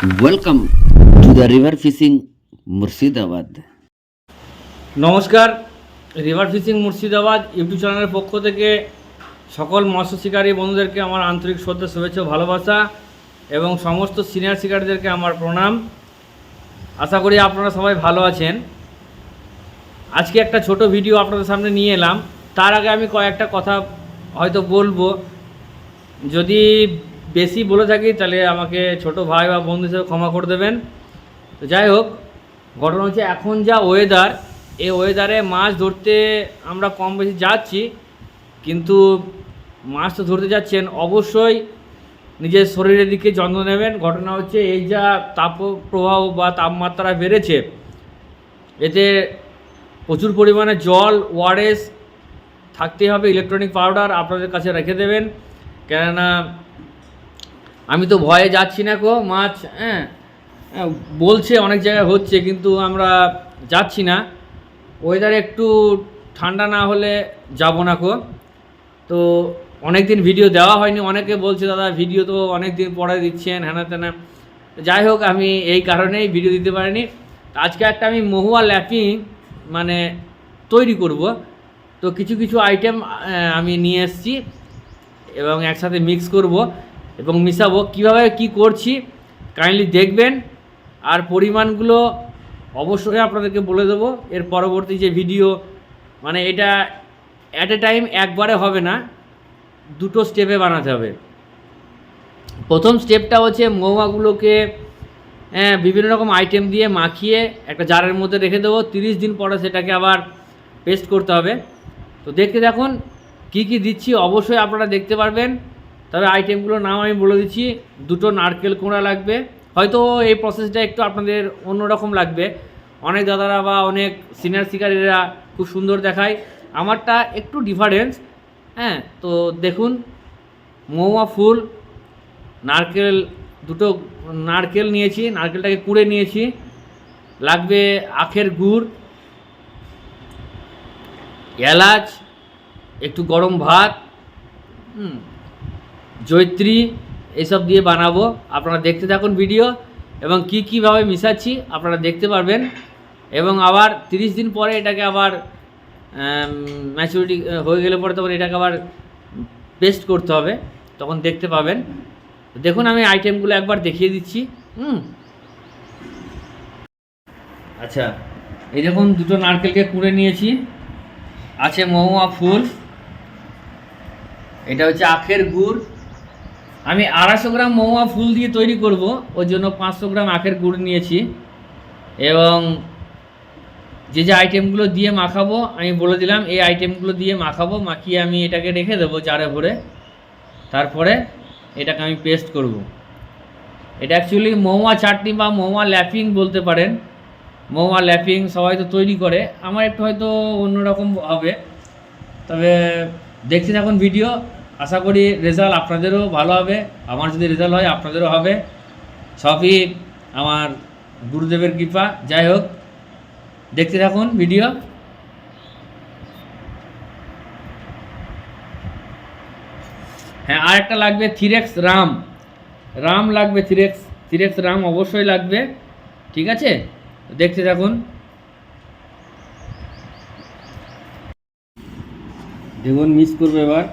Welcome to the river fishing Murshidabad. নমস্কার river fishing Murshidabad YouTube চ্যানেলের পক্ষ থেকে সকল মৎস্য শিকারী বন্ধুদেরকে আমার আন্তরিক শ্রদ্ধা, শুভেচ্ছা, ভালোবাসা এবং সমস্ত সিনিয়র শিকারীদেরকে আমার প্রণাম। আশা করি আপনারা সবাই ভালো আছেন। আজকে একটা ছোট ভিডিও আপনাদের সামনে নিয়ে এলাম। তার আগে আমি কয়েকটা কথা হয়তো বলব। যদি বেশি বলে থাকি, তাহলে আমাকে ছোট ভাই বা বন্ধু হিসেবে ক্ষমা করে দেবেন। তো যাই হোক, ঘটনা হচ্ছে এখন যা ওয়েদার এই ওয়েদারে মাছ ধরতে আমরা কম বেশি যাচ্ছি, কিন্তু মাছ তো ধরতে যাচ্ছেন, অবশ্যই নিজের শরীরের দিকে যত্ন নেবেন। ঘটনা হচ্ছে এই যা তাপ প্রবাহ বা তাপমাত্রা বেড়েছে, এতে প্রচুর পরিমাণে জল ওয়ারেস থাকতে হবে ইলেকট্রনিক পাউডার আপনাদের কাছে রেখে দেবেন। কেননা আমি তো ভয়ে যাচ্ছি না কো মাছ হ্যাঁ হ্যাঁ, বলছে অনেক জায়গায় হচ্ছে কিন্তু আমরা যাচ্ছি না। ওয়েদার একটু ঠান্ডা না হলে যাব না কো তো অনেক দিন ভিডিও দেওয়া হয়নি অনেকে বলছে দাদা ভিডিও তো অনেক দিন পরে দিচ্ছেন হ্যানা তেনা যাই হোক আমি এই কারণেই ভিডিও দিতে পারিনি। আজকে একটা আমি মহুয়া ল্যাপিং মানে তৈরি করব। তো কিছু কিছু আইটেম আমি নিয়ে এসেছি এবং একসাথে মিক্স করব। এবং মিশাবো। কীভাবে কি করছি কাইন্ডলি দেখবেন। আর পরিমাণগুলো অবশ্যই আপনাদেরকে বলে দেবো। এর পরবর্তী যে ভিডিও মানে এটা অ্যাট এ টাইম একবারে হবে না দুটো স্টেপে বানাতে হবে। প্রথম স্টেপটা হচ্ছে মৌমাগুলোকে হ্যাঁ, বিভিন্ন রকম আইটেম দিয়ে মাখিয়ে একটা জারের মধ্যে রেখে দেবো। তিরিশ দিন পরে সেটাকে আবার পেস্ট করতে হবে। তো দেখতে দেখুন কি কি দিচ্ছি অবশ্যই আপনারা দেখতে পারবেন। তবে আইটেমগুলোর নাম আমি বলে দিচ্ছি দুটো নারকেল কোঁড়া লাগবে। হয়তো এই প্রসেসটা একটু আপনাদের অন্যরকম লাগবে। অনেক দাদারা বা অনেক সিনিয়র শিকারীরা খুব সুন্দর দেখায়। আমারটা একটু ডিফারেন্স হ্যাঁ তো দেখুন মৌয়া ফুল নারকেল দুটো নারকেল নিয়েছি নারকেলটাকে কুড়ে নিয়েছি। লাগবে আখের গুড় এলাচ একটু গরম ভাত হুম, জৈত্রী, এসব দিয়ে বানাবো। আপনারা দেখতে থাকুন ভিডিও এবং কি কীভাবে মিশাচ্ছি আপনারা দেখতে পারবেন। এবং আবার তিরিশ দিন পরে এটাকে আবার ম্যাচুরিটি হয়ে গেলে পরে তখন এটাকে আবার পেস্ট করতে হবে, তখন দেখতে পাবেন। দেখুন আমি আইটেমগুলো একবার দেখিয়ে দিচ্ছি। হুম। আচ্ছা এই দেখুন দুটো নারকেলকে কুড়ে নিয়েছি। আছে মহুয়া ফুল, এটা হচ্ছে আখের গুড়। আমি আড়াইশো গ্রাম মহুয়া ফুল দিয়ে তৈরি করব, ওর জন্য পাঁচশো গ্রাম আখের গুড় নিয়েছি। এবং যে যে আইটেমগুলো দিয়ে মাখাবো, আমি বলে দিলাম, এই আইটেমগুলো দিয়ে মাখাবো, মাখিয়ে আমি এটাকে রেখে দেবো চারে ভরে। তারপরে এটাকে আমি পেস্ট করব। এটা অ্যাকচুয়ালি মৌমা চাটনি বা মৌমা ল্যাপিং বলতে পারেন। মৌমা ল্যাপিং সবাই তো তৈরি করে। আমার একটু হয়তো অন্যরকম হবে। তবে দেখতে থাকুন ভিডিও আশা করি রেজাল্ট আপনাদেরও ভালো হবে, আমার যদি রেজাল্ট হয় আপনাদেরও হবে। সবই আমার গুরুদেবের কৃপা। যাই হোক, দেখতে থাকুন ভিডিও। হ্যাঁ আর একটা লাগবে থিরেক্স রাম। রাম লাগবে থিরেক্স থিরেক্স রাম অবশ্যই লাগবে, ঠিক আছে? দেখতে থাকুন। দেখুন মিস করবে এবার।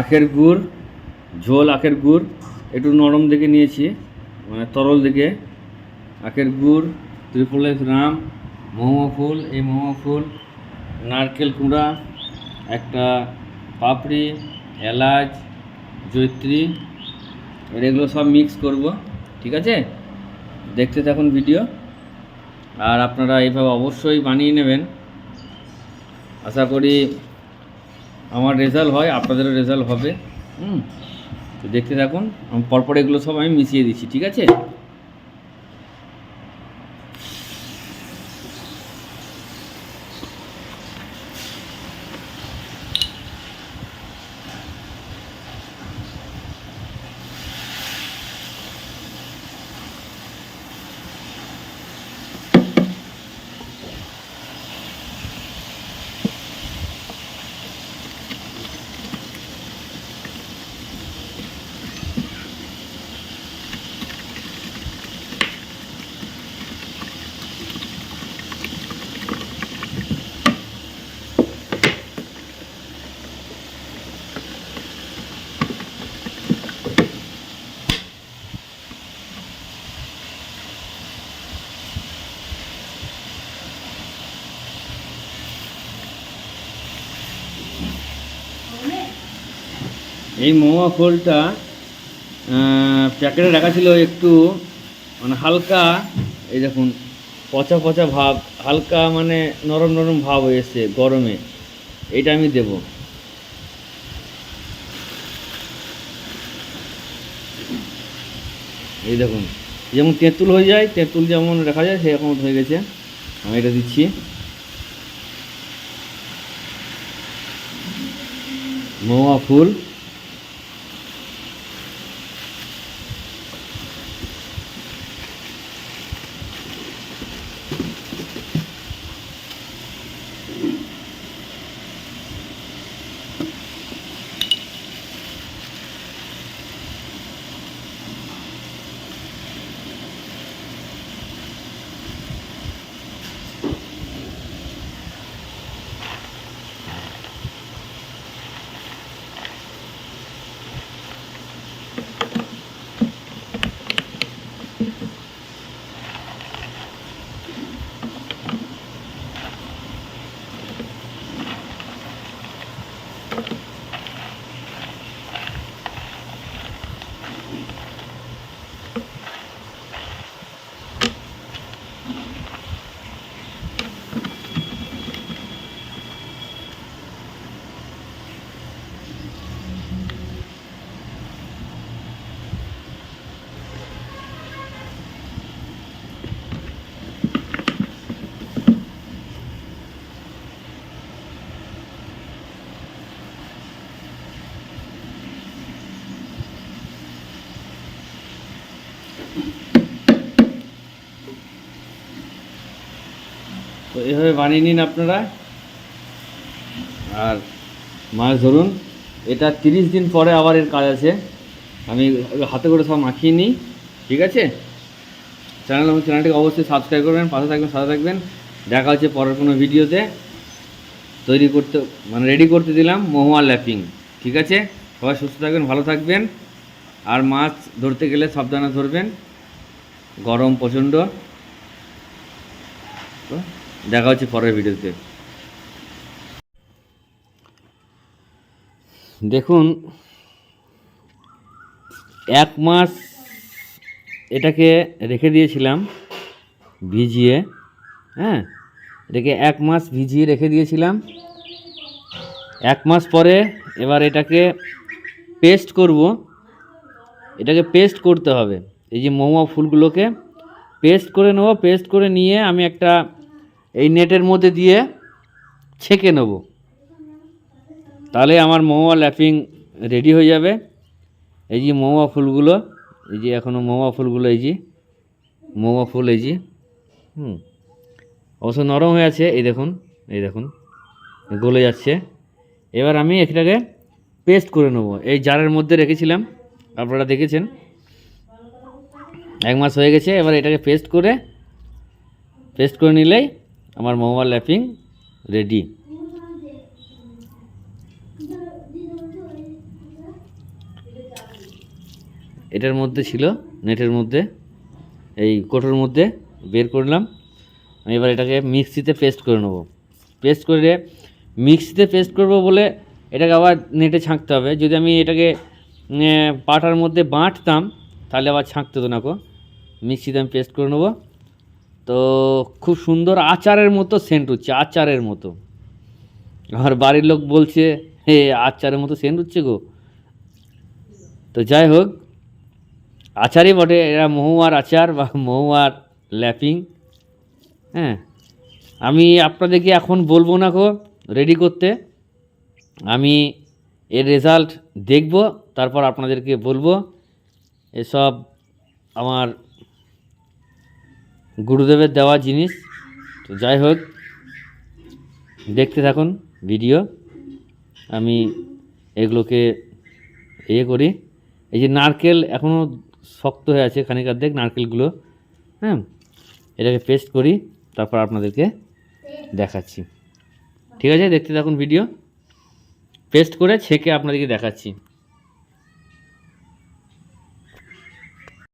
আখের গুড়, ঝোল আখের গুড়, একটু নরম দেখে নিয়েছি মানে তরল দেখে। আখের গুড় ত্রিপুল এক্স রাম মোমো ফুল, এই মোমো ফুল, নারকেল কুঁড়া একটা পাপড়ি, এলাচ জৈত্রী এগুলো সব মিক্স করব, ঠিক আছে? দেখতে থাকুন ভিডিও আর আপনারা এইভাবে অবশ্যই বানিয়ে নেবেন। আশা করি আমার রেজাল্ট হয়, আপনাদেরও রেজাল্ট হবে। হুম? তো দেখতে থাকুন পরপর এগুলো সব আমি মিশিয়ে দিচ্ছি, ঠিক আছে? এই মোয়া ফলটা প্যাকেটে রাখা ছিল একটু মানে হালকা, এই দেখুন, পচা পচা ভাব, হালকা মানে নরম নরম ভাব হয়েছে গরমে। এটা আমি দেব। এই দেখুন, যেমন তেঁতুল হয়ে যায়, তেঁতুল যেমন রাখা যায়, সেরকম হয়ে গেছে। আমি এটা দিচ্ছি। মোয়া ফুল। এভাবে বানিয়ে নিন আপনারা। আর মাছ ধরুন, এটা তিরিশ দিন পরে আবার এর কাজ আছে। আমি হাতে করে সব মাখিয়ে নিই, ঠিক আছে? চ্যানেল আমার চ্যানেলটিকে অবশ্যই সাবস্ক্রাইব করবেন, পাশে থাকবেন, সাথে থাকবেন। দেখা হচ্ছে পরের কোনো ভিডিওতে। তৈরি করতে মানে রেডি করতে দিলাম মহুয়া ল্যাপিং, ঠিক আছে? সবাই সুস্থ থাকবেন, ভালো থাকবেন। আর মাছ ধরতে গেলে সাবধানে ধরবেন। গরম প্রচণ্ড। দেখা হচ্ছে পরের ভিডিওতে। দেখুন, এক মাস এটাকে রেখে দিয়েছিলাম ভিজিয়ে হ্যাঁ? এটাকে এক মাস ভিজিয়ে রেখে দিয়েছিলাম। এক মাস পরে এবার এটাকে পেস্ট করব। এটাকে পেস্ট করতে হবে। এই যে মৌয়া ফুলগুলোকে পেস্ট করে নেব। পেস্ট করে নিয়ে আমি একটা এই নেটের মধ্যে দিয়ে ছেঁকে নেব। তাহলে আমার মৌয়া ল্যাপিং রেডি হয়ে যাবে। এই যে মৌয়া ফুলগুলো, এই যে এখনও মৌয়া ফুলগুলো, এই যে মৌয়া ফুল, এই যে, হুম, অবশ্য নরম হয়ে আছে। এই দেখুন এই দেখুন, গলে যাচ্ছে। এবার আমি এটাকে পেস্ট করে নেব। এই জারের মধ্যে রেখেছিলাম, আপনারা দেখেছেন। এক মাস হয়ে গেছে, এবার এটাকে পেস্ট করে পেস্ট করে নিলেই আমার মোবাইল ল্যাপিং রেডি। এটার মধ্যে ছিল, নেটের মধ্যে, এই কোটোর মধ্যে বের করলাম। আমি এবার এটাকে মিক্সিতে পেস্ট করে নেব। পেস্ট করে মিক্সিতে পেস্ট করব বলে এটাকে আবার নেটে ছাঁকতে হবে। যদি আমি এটাকে পাটার মধ্যে বাঁটতাম, তাহলে আবার ছাঁকতে হতো না কো মিক্সিতে আমি পেস্ট করে নেব। তো খুব সুন্দর আচারের মতো সেন্ট হচ্ছে, আচারের মতো। আমার বাড়ির লোক বলছে, হে, আচারের মতো সেন্ট হচ্ছে গো। তো যাই হোক, আচারই বটে, এরা মহুয়ার আচার বা মহুয়ার ল্যাপিং। হ্যাঁ আমি আপনাদেরকে এখন বলব না গো রেডি করতে। আমি এর রেজাল্ট দেখব, তারপর আপনাদেরকে বলব। এসব আমার গুরুদেবের দেওয়া জিনিস। তো যাই হোক, দেখতে থাকুন ভিডিও। আমি এগুলোকে ইয়ে করি। এই যে নারকেল এখনও শক্ত হয়ে আছে খানিক দেখ নারকেলগুলো হ্যাঁ? এটাকে পেস্ট করি, তারপর আপনাদেরকে দেখাচ্ছি। ঠিক আছে, দেখতে থাকুন ভিডিও। পেস্ট করে ছেঁকে আপনাদেরকে দেখাচ্ছি।